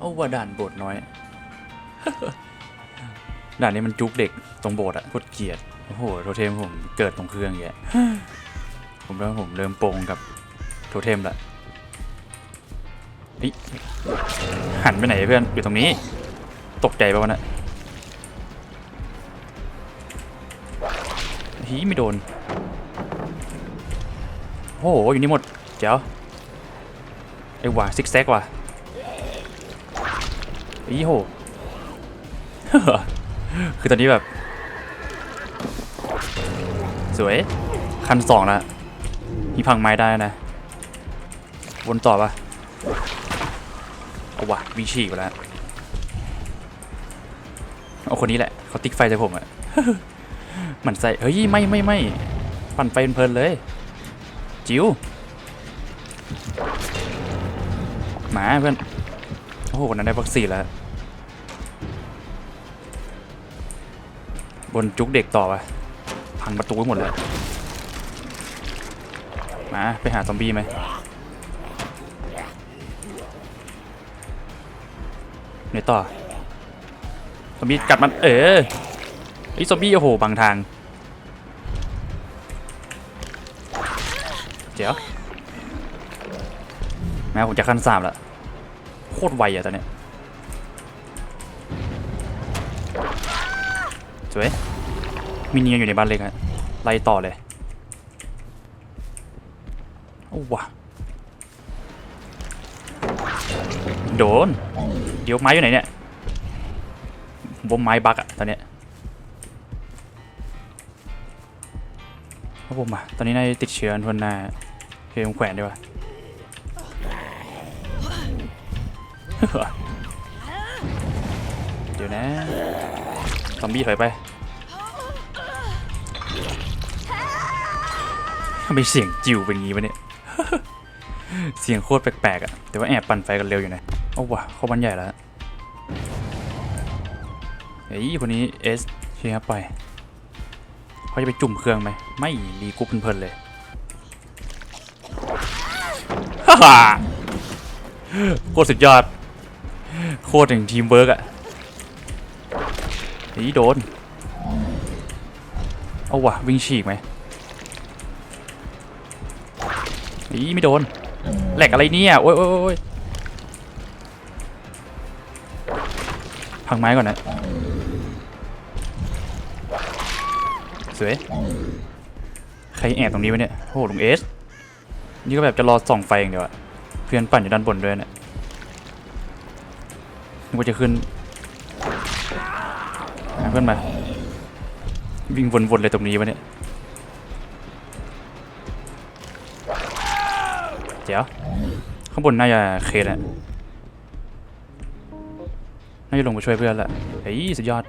เอาว่าด่านโบสน้อย ด่านนี้มันจุกเด็กตรงโบสอะโคตรเกลียด โอ้โห โทเทมผมเกิดตรงเครื่องแย่ผมเริ่มผมเริ่มโปงกับโทเทมละเฮ้ยหันไปไหนเพื่อน อยู่ตรงนี้ ตกใจปะวะนะฮีไม่โดน โอ้โห อยู่นี่หมด เจ๋วไอ้หว่าซิกแซกว่ะ อีโห คือตอนนี้แบบ สวย คันสองแล้วมีพังไม้ได้นะวนต่อปะเอาวะวิ่งฉีกไปแล้วเอาคนนี้แหละเขาติ๊กไฟใส่ผมอะหมันใส่เฮ้ยไม่ไม่ไม่ปั่นไฟเพลินเลย จิวหมาเพื่อนโอ้โหนนั้นได้วัคซีนแล้ว บนจุกเด็กต่อไปพังประตูไว้หมดเลยมาไปหาซอมบี้ไหมไหนต่อซอมบี้กัดมันเออไอ้ซอมบี้โอ้โหบังทาง เจ๋วแม้ผมจะขั้นสามล้วโคตรไวอะตอนเนี้ย สวยมีเนียอยู่ในบ้านเล็กอะไล่ต่อเลยโอ้วะโดน เดี๋ยวไม้อยู่ไหนเนี่ยบมไม้บักอะตอนเนี้ยครับผมอะตอนนี้นายติดเชื้อทวนนาเพลงแขวนดีกว่าเดี๋ยวนะ ซอมบี้ถอยไปทำไมเสียงจิ๋วเป็นงี้วะเนี่ย เสียงโคตรแปลกๆอะแต่ว่าแอบปั่นไฟกันเร็วอยู่นะโอ้วะเข้าบ้านใหญ่แล้วเฮ้ยคนนี้เอสเชียร์ไปเขาจะไปจุ่มเครื่องไหม ไม่รีกรุ๊ปเพลินๆเลยฮ่าโคตรสุดยอด โคตรถึงทีมเวิร์กอะ เฮ้ยโดน เอาวะวิ่งฉีกไหมเฮ้ยไม่โดนแหลกอะไรเนี่ยโอ้ยโอ้ยโอ้ยพังไม้ก่อนนะสวยใครแอบตรงนี้วะเนี่ยโอ้โหลุงเอส นี่ก็แบบจะรอส่องไฟอย่างเดียวอะเพื่อนปั่นอยู่ด้านบนด้วยเนี่ยนึกว่าจะขึ้น เพื่อนมา วิ่งวนๆเลยตรงนี้วะเนี่ยเดี๋ยวข้างบนน่าจะเคสอะน่าจะลงมาช่วยเพื่อนละเฮ้ยสุดยอด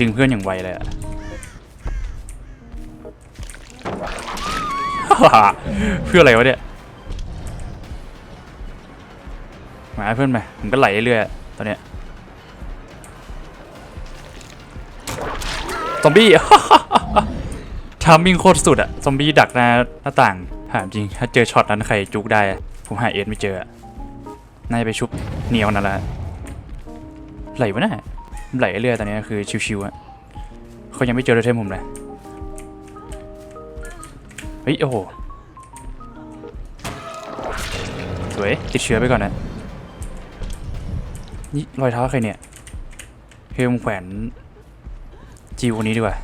ดึงเพื่อนอย่างไวเลยอะเพื่ออะไรวะเนี่ยมาเพื่อนไหมผมก็ไหลเรื่อยๆตอนเนี้ย อมบี้ ทามมิ่งโคตรสุดอะซอมบี้ดักหน้าหน้าต่างถามจริง ถ้าเจอช็อตนั้นใครจุกได้ ผมหาเอสไม่เจอน่าจะไปชุบเหนียวนั่นแหละไหลวะน่ะไหลเรื่อยตอนนี้คือชิวๆอะเขายังไม่เจอโดเทมผมเลยเฮ้ยโอ้โหสวยติดเชื้อไปก่อนนะนี่รอยเท้าใครเนี่ยเฮมแขวน จิวคนนี้ดีกว่า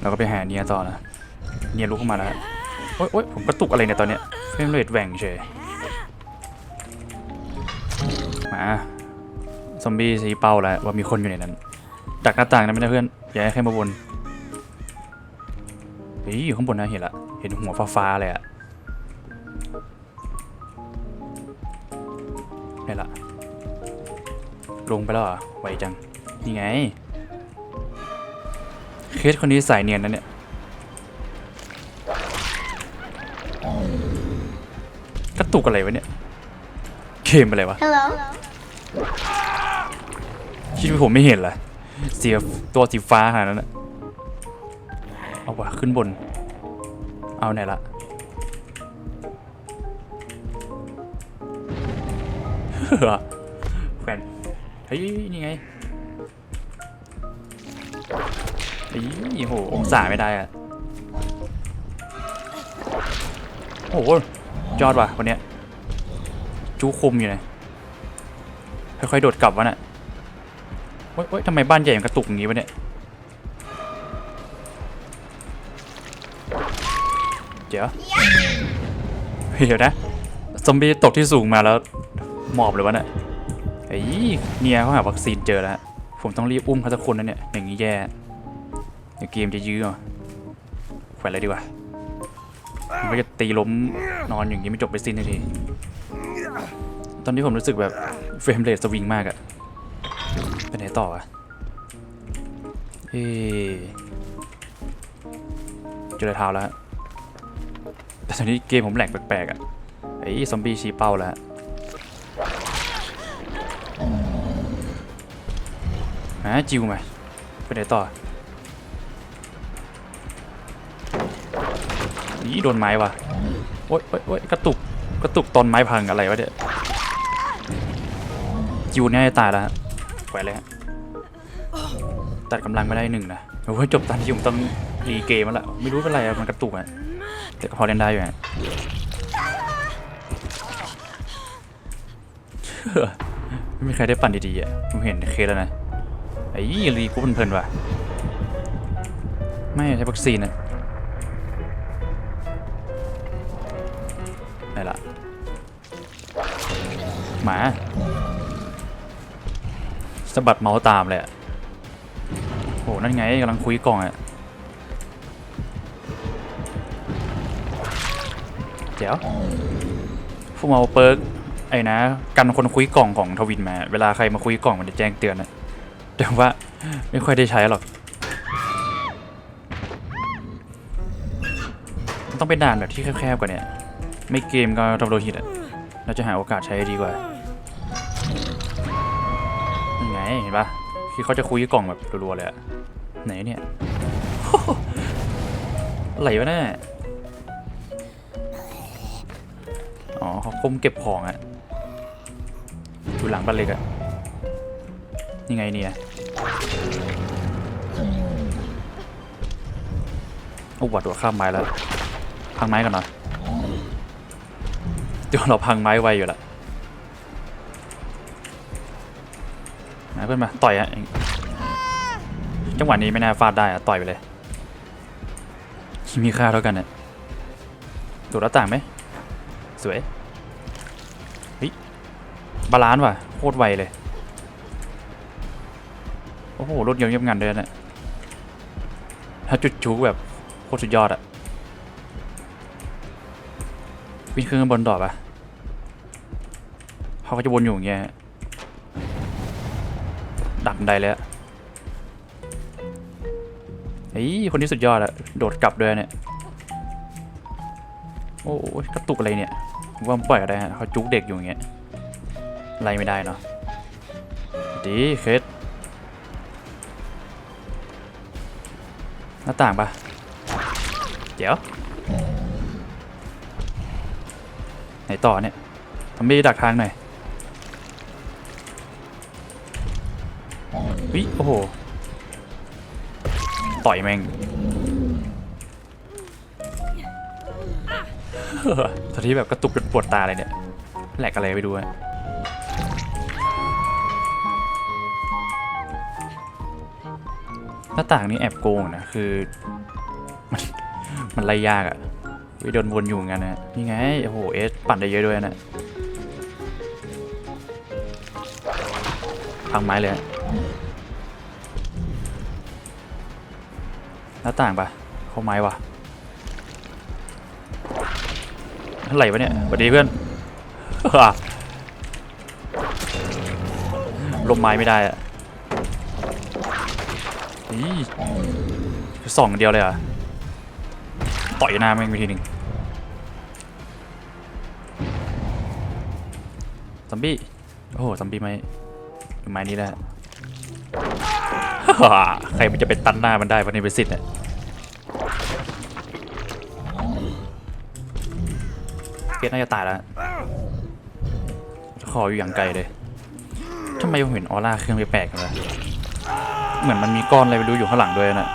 เราก็ไปหาเนียต่อนะเนียลุกขึ้นมาแล้วโอ๊ยโอ๊ยผมกระตุกอะไรเนี่ยตอนเนี้ยเฟรมเรทแหว่งเฉยมาซอมบี้สีเป้าแล้วว่ามีคนอยู่ในนั้น ดักหน้าต่างนะไม่ได้เพื่อนอย่าให้ใครมาบนเฮ้ยอยู่ข้างบนนะเห็นละเห็นหัวฟ้าๆเลยอะนี่ละลงไปแล้วเหรอไวจัง นี่ไง เคสคนนี้สายเนียนนะเนี่ย กระตุกอะไรวะเนี่ย เกมอะไรวะ Hello. คิดว่าผมไม่เห็นเหรอเสียตัวสีฟ้าขนาดนั้นนะเอาวะขึ้นบน เอาไหนละแขวนเฮ้ย นี่ไง เฮ้ยโหองศาไม่ได้อะโอ้โหยอดว่ะคนเนี้ยจูคุมอยู่เลยค่อยๆโดดกลับวะน่ะโอ๊ยโอ๊ยทำไมบ้านใหญ่มันกระตุกอย่างงี้วะเนี่ยเดี๋ยวเดี๋ยวนะซอมบี้ตกที่สูงมาแล้วหมอบเลยวะเนี่ยไอ้เนี่ยเขาหาวัคซีนเจอแล้ว ผมต้องรีบอุ้มเขาสักคนนะเนี่ยอย่างนี้แย่ เดี๋ยวเกมจะยื้อแขวนเลยดีกว่ามันจะตีล้มนอนอย่างนี้ไม่จบไปสิ้นที ตอนนี้ผมรู้สึกแบบเฟรมเรทสวิงมากอะไปไหนต่ออะเฮ้เจอรอยเท้าแล้วฮะแต่ตอนนี้เกมผมแหลกแปลกๆอะไอ้ซอมบี้ชี้เป้าแล้วฮะจิวมาไปไหนต่อ โดนไม้ว่ะโอ๊ยโอ๊ยโอ๊ยกระตุกกระตุกตอนไม้พังอะไรวะเนี่ยจิวเนี่ยจะตายแล้วแขวนเลยฮะตัดกำลังไม่ได้หนึ่งนะโอ้ยจบตอนที่ผมต้องรีเกมแล้วละไม่รู้เป็นไรอะมันกระตุกอะแต่พอเล่นได้อยู่ฮะไม่มีใครได้ปั่นดีๆอะผมเห็นเคสแล้วนะไอ้ยี่รีกูเพลินๆว่ะไม่ใช่วัคซีนนะ มาสะบัดเมาส์ตามเลยอะโอ้นั่นไงกำลังคุยกล่องอะเดี๋ยวพวกเอาเปิร์กไอ้นะกันคนคุยกล่องของทวินมา เวลาใครมาคุยกล่องมันจะแจ้งเตือนนะแต่ว่าไม่ค่อยได้ใช้หรอกต้องเป็นด่านแบบที่แคบๆกว่าเนี้ไม่เกมก็ทำโดนหิตอะเราจะหาโอกาสใช้ดีกว่า เห็นปะคือเขาจะคุยกล่องแบบรัวๆเลยอะไหนเนี่ยอะไรวะเนี่ยอ๋อเขาคุมเก็บของอะอยู่หลังบ้านเล็กอะยังไงเนี่ยโอ้วัดตัวข้ามไม้แล้ว พังไม้กันหน่อยเดี๋ยวเราพังไม้ไวอยู่ละ มาเพื่อนมาต่อยอะจังหวะนี้ไม่น่าฟาดได้อะต่อยไปเลยมีค่าเท่ากันเนี่ยดูหน้าต่างไหมสวยเฮ้ยบาลานซ์ว่ะโคตรไวเลยโอ้โหรถเยอะเงียบงันเลยนะถ้าจุดชูแบบโคตรสุดยอดอะวิ่งขึ้นข้างบนต่อปะเขาก็จะวนอยู่อย่างเงี้ย ดักบันได้เลยอะเฮ้ยคนนี้สุดยอดอะโดดกลับด้วยเนี่ยโอ้ยกระตุกอะไรเนี่ยว่ามปล่อยก็ได้ฮะเขาจุกเด็กอยู่อย่างเงี้ยไล่ไม่ได้เนาะดีเคสหน้าต่างปะเดี๋ยวไหนต่อเนี่ยทำไม่ดักทางหน่อย วิโอ้โห ต่อยแม่งตอนที่แบบกระตุกจนปวดตาเลยเนี่ย แหลกอะไรไปดูฮะหน้าต่างนี้แอบโกงนะ คือ มันมันไล่ยากอะวิโดนวนอยู่งั้นนะนี่ไง โอ้โห เอสปั่นได้เยอะด้วยนะพังไม้เลย น้าต่างปะเข้าไม้วะอะไรวะเนี่ยสวัสดีเพื่อนลมไม้ไม่ได้อะนี่ส่องเดียวเลยอะต่อยหน้าแม่งไปทีหนึ่งซอมบี้ โอ้โหซอมบี้ไม้ไม้นี้แหละ ใครมันจะเป็นตันหน้ามันได้วันนี้เป็นสิทธิ์เนี่ยเกตน่าจะตายแล้วขออยู่อย่างไกลเลยทำไมผมเห็นออร่าเครื่องแปลกๆกันวะเหมือนมันมีก้อนอะไรไม่รู้อยู่ข้างหลังด้วยนะ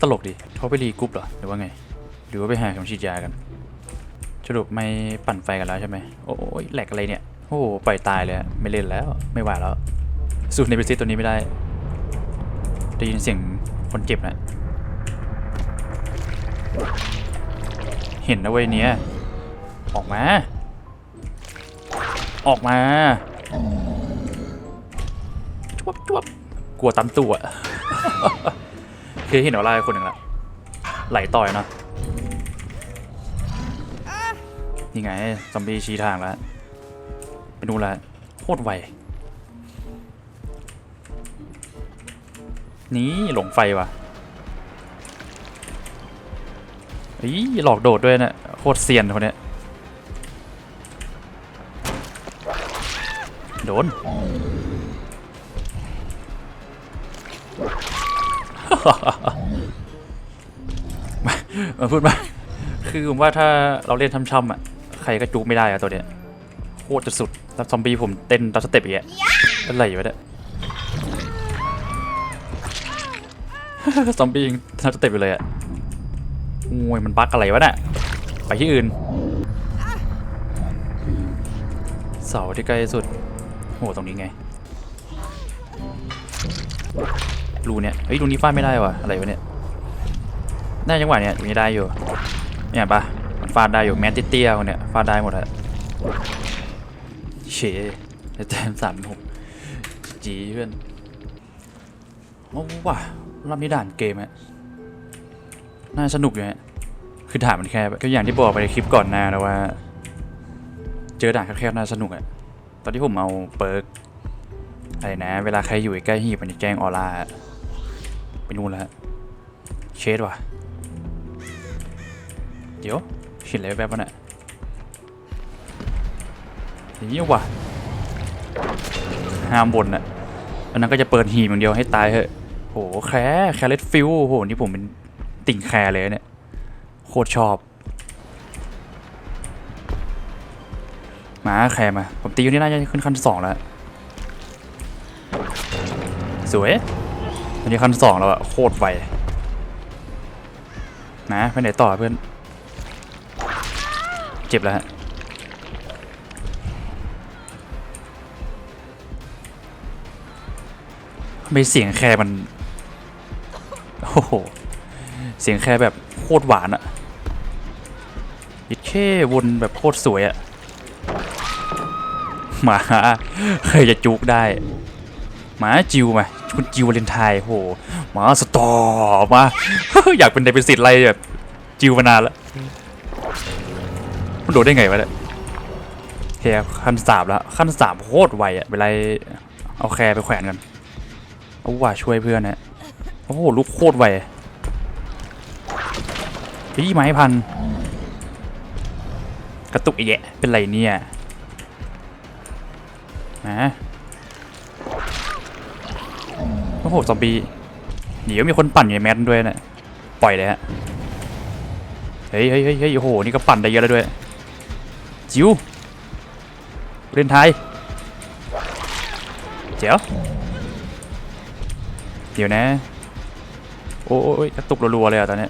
ตลกดิเขาไปรีกรุ๊ปเหรอหรือว่าไง หรือว่าไปหาเข็มฉีดยากันสรุปไม่ปั่นไฟกันแล้วใช่ไหมโอ้ยแหลกอะไรเนี่ย โอ้ปล่อยตายเลยไม่เล่นแล้วไม่ไหวแล้ว สูตรในเบซิตตัวนี้ไม่ได้ ได้ยินเสียงคนเจ็บนะ เห็นนะเว้ยเนี้ยออกมา ออกมาจวบจวบกลัวตามตัวเคยเห็นอะไรคนหนึ่งละไหลต่อยเนาะนี่ไงซอมบี้ชี้ทางแล้วไปดูแลวโคตรไว นี่หลงไฟว่ะอีหลอกโดดด้วยนะโคตรเซียนคนเนี้ยโดนมามาพูดมาคือผมว่าถ้าเราเล่นช่ำๆอะ ใครก็จูบไม่ได้อะตัวเนี้ย โคตรจะสุดแล้วซอมบี้ผมเต้นตัสเต็ปอย่างเงี้ยอะไรอยู่วะเนี่ย ซอมบี้ยังทัสเต็ปอยู่เลยอะโอ้ยมันบั๊กอะไรวะเนี่ยไปที่อื่น เสาที่ใกล้สุดโอ้ตรงนี้ไงรูเนี่ยเฮ้ยรูนี้ฟาดไม่ได้วะอะไรวะเนี่ยได้จังหวะเนี่ยตรงนี้ได้อยู่เนี่ยปะมันฟาดได้อยู่แมนเตี้ยๆคนเนี่ยฟาดได้หมดอะเชแต่แต้มสามหกจีเพื่อนโอ้ว่ะ รอบนี้ด่านเกมอะน่าสนุกอยู่ฮะคือด่านมันแคบก็อย่างที่บอกไปในคลิปก่อนหน้านะว่า เจอด่านแคบๆน่าสนุกอะตอนที่ผมเอาเปิร์กอะไรนะ เวลาใครอยู่ใกล้หีบมันจะแจ้งออร่าไปนู่นแล้วเชดว่ะ เดี๋ยวเห็นอะไรแป๊บๆนี่ยอย่างนี้ว่ะห้ามบนอะอันนั้นก็จะเปิดหีบอย่างเดียวให้ตายเถอะ โหแคร์แคร์เลดฟิลโหนี่ผมเป็นติ่งแคร์เลยเนี่ยโคตรชอบมาแคร์มา ผมตีอยู่นี่น่าจะขึ้นขั้นสองแล้ว สวยอันนี้ขั้นสองแล้วอะโคตรไวนะไปไหนต่อเพื่อน เจ็บแล้วฮะทำไม่เสียงแคร์มัน โอ้โห เสียงแคร์แบบโคตรหวานอะยิดแค่วนแบบโคตรสวยอะหมาเคยจะจุกได้ หมาจิวมาคุณจิวเลนไทน์โหหมาสตอมาอยากเป็นไดเป็นสิทธิ์อะไรแบบจิวมานานล้วมันโดดได้ไงวะเนี่ยแคร์ขั้นสามแล้วขั้นสามโคตรไวอะเวลาเอาแคร์ไปแขวนกันเอาว่าช่วยเพื่อนนะ โอ้โหลูกโคตรไวพี่ไม้พัน กระตุกอีกแยะเป็นไรเนี่ยนะโอ้โหซอมบี้เดี๋ยวมีคนปั่นอยู่ในแมสด้วยนะปล่อยเลยฮะเฮ้ยเฮ้ยเฮ้ยโอ้โหนี่ก็ปั่นได้เยอะแล้วด้วยจิวเล่นไทยเจ๋วเดี๋ยวนะ อ้ยกระตุกรัวๆเลยอะตอนนี้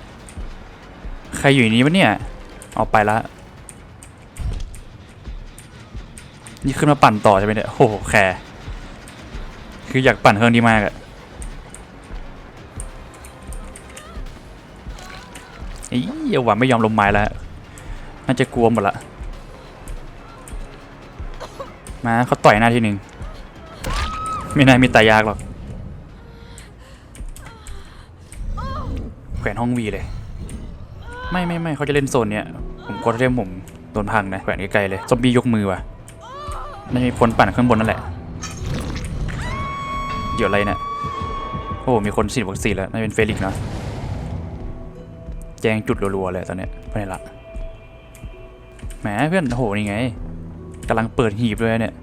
ใครอยู่ในนี้วะเนี่ยเอาไปละนี่ขึ้นมาปั่นต่อใช่ไหมเนี่ยโอ้โหแคร์คืออยากปั่นเครื่องนี้มากอะอีเอาหวานไม่ยอมลงไม้แล้ว น่าจะกลัวหมดละ มาเขาต่อยหน้าทีหนึ่งไม่น่ามีตายยากหรอก แขวนห้องวีเลย ไม่ไม่ไม่เขาจะเล่นโซนเนี้ย ผมกดเทมผมโดนพังนะแขวนไกลๆเลยซอมบี้ยกมือว่ะน่มีคนปั่นข้างบนนั่นแหละ เดี๋ยวอะไรเนี่ยโอ้มีคนฉีดวัคซีนแล้วน่าจะเป็นเฟลิกเนะแจงจุดรัวๆเลยตอนเนี้ยไปไหนละแหมเพื่อนโอ้โหนี่ไงกำลังเปิดหีบด้วยเนี่ย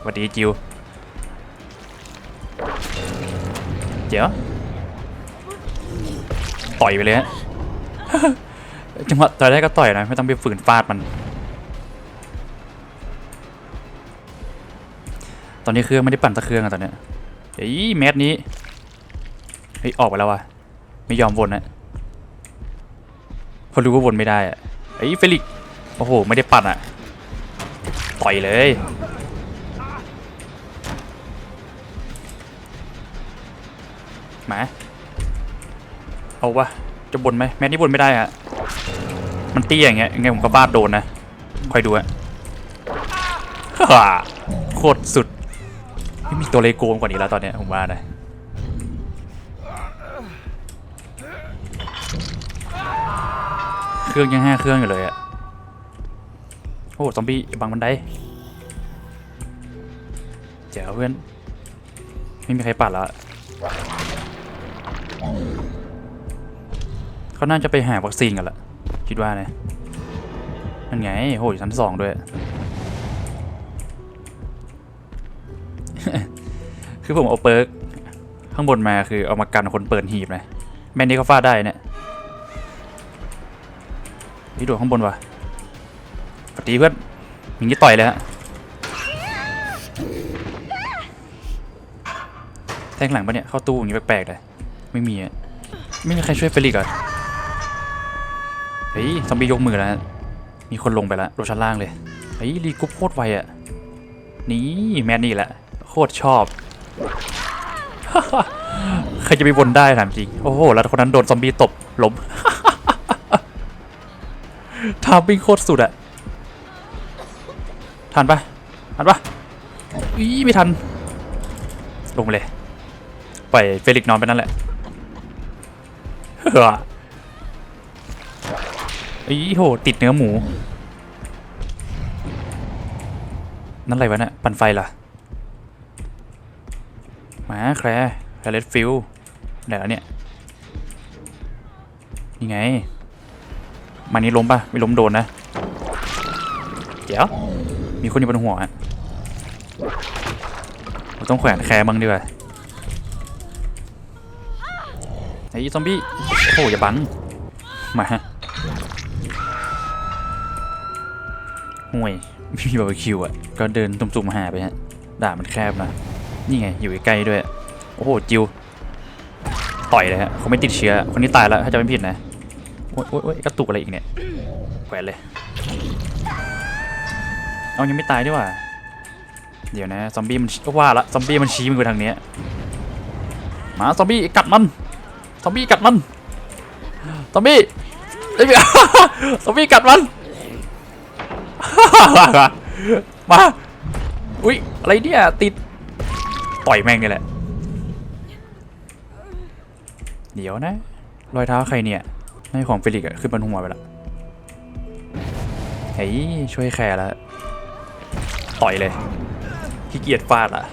สวัสดีจิว เดี๋ยวต่อยไปเลยฮะจังหวะต่อยได้ก็ต่อยนะไม่ต้องไปฝืนฟาดมัน ตอนนี้เครื่องไม่ได้ปั่นตะเครื่องอะตอนเนี้ยเฮ้ยแมสนี้เฮ้ยออกไปแล้ววะไม่ยอมวนนะเขารู้ว่าวนไม่ได้อะเฮ้ยเฟลิกโอ้โหไม่ได้ปั่นอะต่อยเลย มา เอาวะจะบนไหมแมสนี่บนไม่ได้อะมันเตี้ยอย่างเงี้ยยังไงผมก็ฟาดโดนนะคอยดูอะฮ่าโคตรสุดไม่มีตัวเลโกงกว่านี้แล้วตอนเนี้ยผมว่านะเครื่องยังห้าเครื่องอยู่เลยอะโอ้ซอมบี้บังบันไดเจ๋วเพื่อน ไม่มีใครปัดแล้ว เขาน่าจะไปหาวัคซีนกันละคิดว่านะนั่นไงโหอยู่ชั้นสองด้วย คือผมเอาเปิร์กข้างบนมาคือเอามากันคนเปิดหีบนะแม่นี่ก็ฟาดได้เนี่ยนี่โดดข้างบนวะปฏิเพื่อนอย่างนี้ต่อยเลยฮะแทงหลังปะเนี่ยเข้าตู้อย่างนี้แปลกๆเลย ไม่มีอะไม่มีใครช่วยเฟลิกอะเฮ้ยซอมบี้ยกมือแล้วฮะมีคนลงไปแล้วลงชั้นล่างเลยเฮ้ยรีกรุ๊ปโคตรไวอะนี่แมนนี่แหละ โคตรชอบใครจะไปบนได้ถามจริง โอ้โห แล้วคนนั้นโดนซอมบี้ตบล้มทามปิ้งโคตรสุดอะทันปะทันปะอีไม่ทัน ลงเลย ปล่อยเฟลิกนอนไปนั่นแหละ เฮ้ออีโห ติดเนื้อหมู นั่นอะไรวะเนี่ยปั่นไฟเหรอมาแคร์แคลร์เลดฟิลไหนแล้วเนี่ยนี่ไงมานี้ล้มปะไม่ล้มโดนนะ เดี๋ยว มีคนอยู่บนหัวเราต้องแขวนแคร์บ้างดีกว่าไอ้ซอมบี้ อ้โหอย่าบัง มาฮะห่วยไม่มีบาร์บีคิวอะ ก็เดินตุ่มๆหาไปฮะด่ามันแคบนะ นี่ไง อยู่ใกล้ด้วย โอ้โห จิว ต่อยเลยฮะเขาไม่ติดเชื้อ คนนี้ตายแล้ว ถ้าจะไม่ผิดนะ โอ๊ยโอ๊ยอยกระตุกอะไรอีกเนี่ยแขวนเลย เอายังไม่ตายด้วยว่ะ เดี๋ยวนะ ซอมบี้มันว่าละ ซอมบี้มันชี้มือทางเนี้ย มา ซอมบี้กัดมัน ซอมบี้กัดมัน ซอมบี้เอ้ยซอมบี้กัดมัน มา อุ๊ย อะไรเนี่ย ติด ต่อยแม่งนี่แหละ เดี๋ยวนะ รอยเท้าใครเนี่ยในของเฟลิกอะขึ้นบนหัวไปละเฮ้ยช่วยแคร์แล้ว ต่อยเลยขี้เกียจฟาดอะ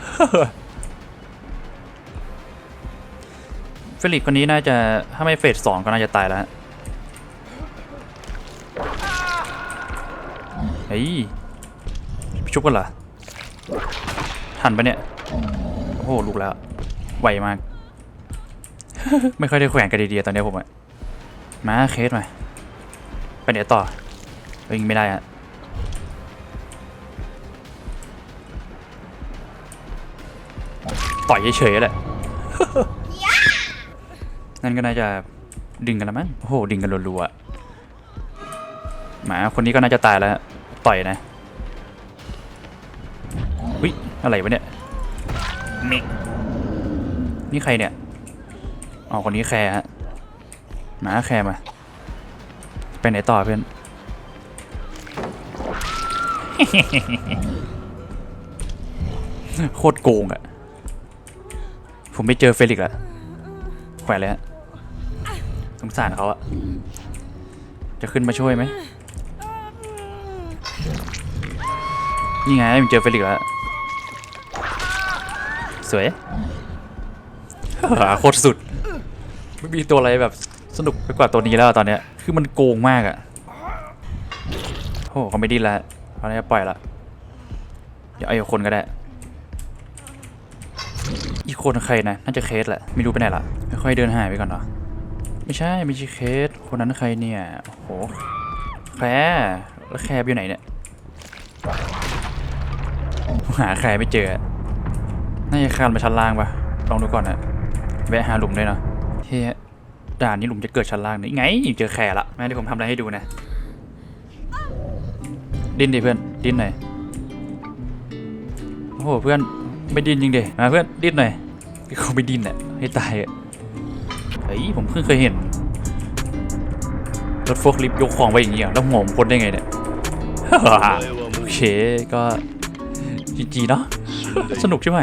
ฟลิกซ์คนนี้น่าจะถ้าไม่เฟสสองก็น่าจะตายแล้วเฮ้ยชุบกันเหรอทันปะเนี่ยโอ้โหลุกแล้วไวมาก ไม่ค่อยได้แขวนกันดีๆตอนนี้ผมอะมาเคสมาไปเดี๋ยวต่อยิงไม่ได้อะต่อยเฉยๆแหละ นั่นก็น่าจะดึงกันแล้วมั้งโอ้โหดึงกันรัวๆอะหมาคนนี้ก็น่าจะตายแล้วต่อยนะวิอะไรวะเนี่ยมิกนี่ใครเนี่ยอ๋อคนนี้แคร์ฮะหมาแคร์มาไปไหนต่อเพื่อนโคตรโกงอะผมไม่เจอเฟลิกซ์ละแขวนเลยฮะส งสารเขาอะจะขึ้นมาช่วยไหมนี่ไงผมเจอเฟลิกแล้ว สวยโคตรสุด ไม่มีตัวอะไรแบบสนุกไปกว่าตัวนี้แล้วตอนเนี้ย คือมันโกงมากอะโอ้โหเขาไม่ดิ้นแล้วเขาน่าจะปล่อยละเดี๋ยวเอาคนก็ได้ อีกคนใครนะ น่าจะเคสแหละ ไม่รู้ไปไหนละค่อยๆเดินหายไปก่อนเนาะ ไม่ใช่ไม่ใช่เคสคนนั้นใครเนี่ยโอ้โหแคร์แล้วแคร์อยู่ไหนเนี่ยหาแคร์ไม่เจอน่าจะคานไปชั้นล่างปะลองดูก่อนนะแวะหาหลุมด้วยเนาะเฮ้ยด่านนี้หลุมจะเกิดชั้นล่างนี่ไงเจอแคร์ละแม่เดี๋ยวผมทำอะไรให้ดูนะ ดิ้นดิเพื่อนดิ้นหน่อยโอ้โหเพื่อนไม่ดิ้นจริงดิมาเพื่อนดิ้นหน่อยเขาไม่ดิ้นอะให้ตายอะ เฮ้ยผมเพิ่งเคยเห็น รถโฟล์คลิฟต์ยกของไปอย่างเงี้ยแล้วหัวผมพ้นได้ไงเนี่ยโอเคก็จีจีเนาะสนุกใช่ไหม